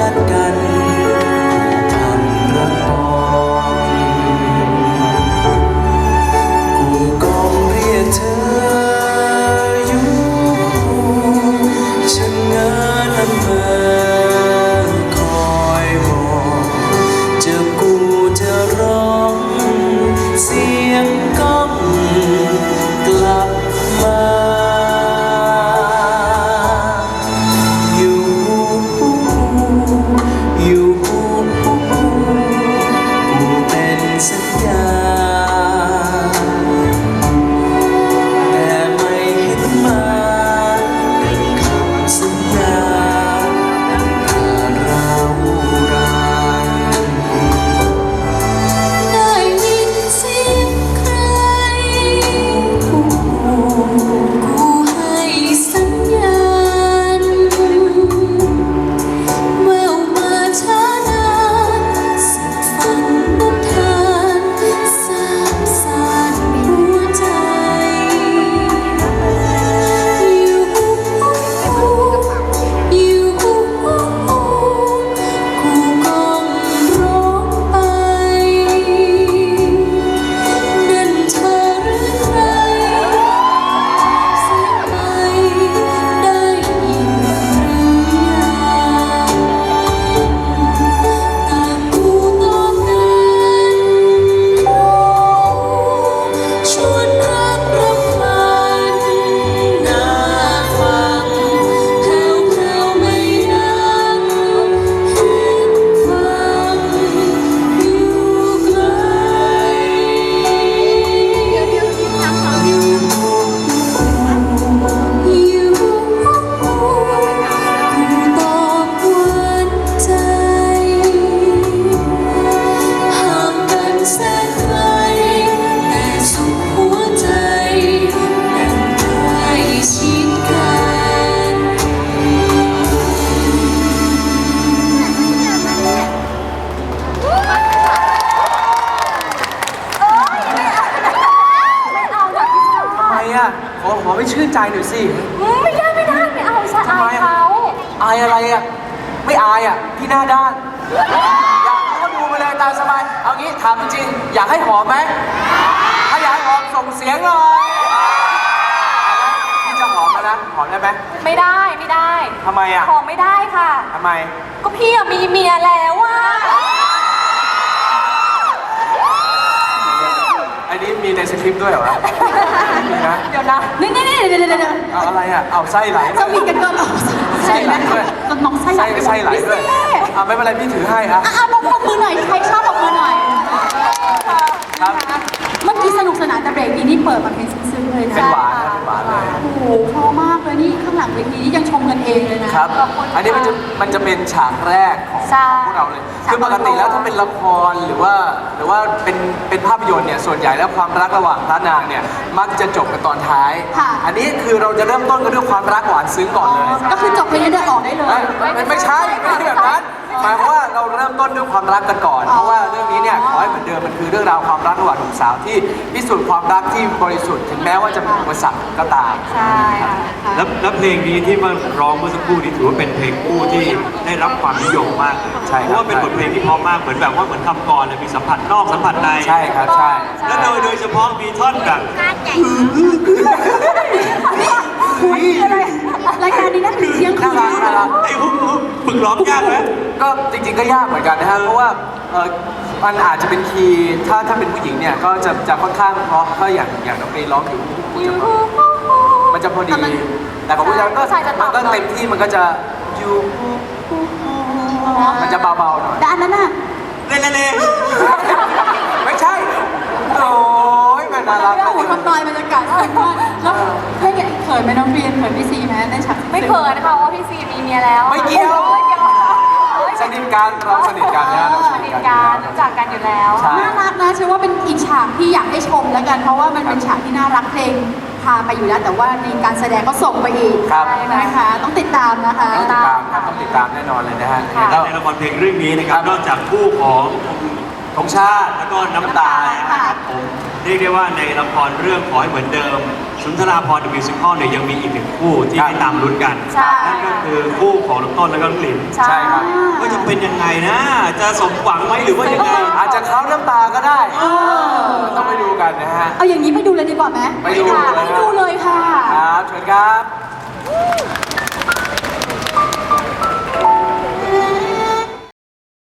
นัดกัน ขอขอไม่ชื่นใจหน่อยสิ ไม่ได้ไม่ได้ไม่เอาฉันทำไมอายอะ เขาอายอะไรอะ ไม่อายอะ พี่หน้าด้าน อยากก็ดูไปเลยตามสบาย เอางี้ถามจริงๆอยากให้หอมไหม ถ้าอยากให้หอมส่งเสียงหน่อยพี่จะหอมแล้วนะ หอมได้ไหมไม่ได้ไม่ได้ทำไมอะ ขอไม่ได้ค่ะ ทำไม ก็พี่อะมีเมียแล้วอะ ในสคริปต์ด้วยเหรอวะมีนะเดี๋ยวนะนี่นี่นี่เดี๋ยวเดี๋ยวเดี๋ยวเอาอะไรอะเอาไส้ไหลด้จะวยมีกันก่อนเหรอไส้ไหลด้วยน้องไส้ไหลไส้ไส้ไหลด้วย อะไม่เป็นไรพี่ถือให้อะอะบอกบอกมือหน่อย ใครชอบบอกมือหน่อย ครับ เมื่อกี้สนุกสนานแต่เบรกนี้นี่เปิดมาเพลงซึ้งๆเลยนะเป็นหวานนะเป็น หวานเลยโอ้โหเพราะมากเลยนี่ข้างหลังเวทีนี่ยังชมกันเองเลยนะครับขอบคุณค่ะ อันนี้มันจะมันจะเป็นฉากแรกของใช่ของพวกเราเลยคือปกติแล้วถ้าเป็นละครหรือว่าหรือว่าเป็นเป็นภาพยนตร์เนี่ยส่วนใหญ่แล้วความรักระหว่างพระนางเนี่ยมักจะจบกันตอนท้าย ค่ะ อันนี้คือเราจะเริ่มต้นกันด้วยความรักหวานซึ้งก่อนเลยก็คือจบเพลงนี้เดินออกได้เลยเอ้ยไม่ไม่ใช่ไม่ใช่แบบนั้นหมายความว่าเราเริ่มต้นด้วยความรักกันก่อนเพราะว่า เรื่องนี้เนี่ยขอให้เหมือนเดิมมันคือเรื่องราวความรักระหว่างหนุ่มสาวที่พิสูจน์ความรักที่บริสุทธิ์ถึงแม้ว่าจะมีอุปสรรคก็ตามใช่ค่ะแล้วแล้วเพลงนี้ที่มาร้องเมื่อสักครู่นี้ถือว่าเป็นเพลงคู่ที่ได้รับความนิยมมากเลยใช่ครับเพราะว่าเป็นบทเพลงที่เพราะมากเหมือนแบบว่าเหมือนคำกรเลยมีสัมผัสนอกสัมผัสในใช่ครับใช่ และโดยโดยเฉพาะมีท่อนแบบ ก็ยากเหมือนกันนะฮะเพราะว่าเออมันอาจจะเป็นคีย์ถ้าถ้าเป็นผู้หญิงเนี่ยก็จะจะค่อนข้างเพราะถ้าอย่างอย่างน้องเมย์ร้องอยู่จะมันจะพอดีแต่ของผู้ชายก็ใช่จะตมัอบนก็เต็มที่มันก็จะอยู่มันจะเบาๆหน่อยแต่อันนั้นน่ะเล่นเล่นเล่นไม่ใช่โอ้ยมันน่ารักโอ้โหทำลายบรรยากาศสุดมากแล้วเล่นเขินไหมน้องเรียนเขินพี่ซีไหมได้ฉากไม่เขินค่ะเพราะว่าพี่ซีมีเมียแล้วไม่เกี่ยวโอ้เกี่ยวโอ้ยสนิทกันเราสนิทกันนะเราสสนินิททกันกันรู้จักกันอยู่แล้ว ใช่ น่ารักนะเชื่อว่าเป็นอีกฉากที่อยากให้ชมแล้วกัน เพราะว่ามันเป็นฉากที่น่ารักเพลงพาไปอยู่แล้ว แต่ว่าในการแสดงก็ส่งไปอีกครับ นะคะ ต้องติดตามนะคะ ต้องติดตามครับต้องติดตามแน่นอนเลยนะฮะค่ะ แล้ว ในละครเพลงเรื่องนี้นะครับ ครับ นอกจากคู่ของธงชาติแล้วก็น้ำตาลนะครับผมเรียกได้ว่าในละครเรื่องขอให้เหมือนเดิม สุนทราพรเดอะมิวสิคอลเนี่ยยังมีอีกหนึ่งคู่ที่ให้ตามลุ้นกันนั่นก็คือคู่ของน้องต้นและก็น้องหลินใช่ครับก็จะเป็นยังไงนะ จะสมหวังไหมหรือว่ายังไง อาจจะเข้าน้ำตาก็ได้ต้องไปดูกันนะฮะ เอาอย่างนี้ไปดูเลยดีกว่าไหมไปดูเลยนะ ไปดูเลยค่ะ ครับเชิญครับ